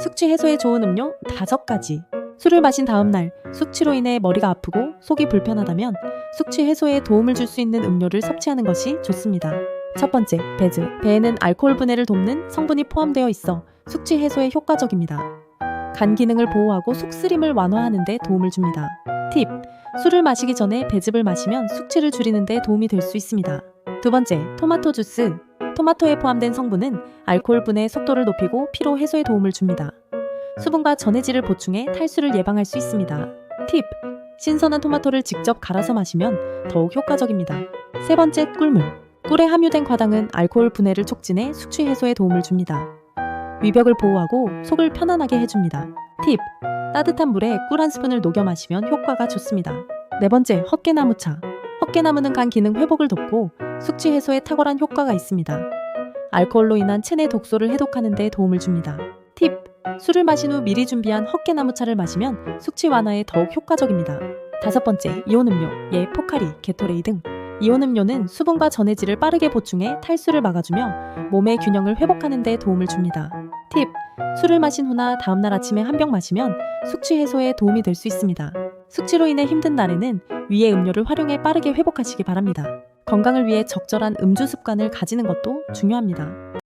숙취 해소에 좋은 음료 5가지. 술을 마신 다음 날 숙취로 인해 머리가 아프고 속이 불편하다면 숙취 해소에 도움을 줄 수 있는 음료를 섭취하는 것이 좋습니다. 첫 번째, 배즙. 배에는 알코올 분해를 돕는 성분이 포함되어 있어 숙취 해소에 효과적입니다. 간 기능을 보호하고 속쓰림을 완화하는 데 도움을 줍니다. 팁. 술을 마시기 전에 배즙을 마시면 숙취를 줄이는 데 도움이 될 수 있습니다. 두 번째, 토마토 주스. 토마토에 포함된 성분은 알코올 분해 속도를 높이고 피로 해소에 도움을 줍니다. 수분과 전해질을 보충해 탈수를 예방할 수 있습니다. 팁. 신선한 토마토를 직접 갈아서 마시면 더욱 효과적입니다. 세 번째, 꿀물. 꿀에 함유된 과당은 알코올 분해를 촉진해 숙취 해소에 도움을 줍니다. 위벽을 보호하고 속을 편안하게 해줍니다. 팁. 따뜻한 물에 꿀 한 스푼을 녹여 마시면 효과가 좋습니다. 네 번째, 헛개나무차. 헛개나무는 간 기능 회복을 돕고 숙취 해소에 탁월한 효과가 있습니다. 알코올로 인한 체내 독소를 해독하는 데 도움을 줍니다. 팁. 술을 마신 후 미리 준비한 헛개나무차를 마시면 숙취 완화에 더욱 효과적입니다. 다섯 번째, 이온 음료, 예, 포카리, 게토레이 등. 이온 음료는 수분과 전해질을 빠르게 보충해 탈수를 막아주며 몸의 균형을 회복하는 데 도움을 줍니다. 팁. 술을 마신 후나 다음날 아침에 한 병 마시면 숙취 해소에 도움이 될 수 있습니다. 숙취로 인해 힘든 날에는 위의 음료를 활용해 빠르게 회복하시기 바랍니다. 건강을 위해 적절한 음주 습관을 가지는 것도 중요합니다.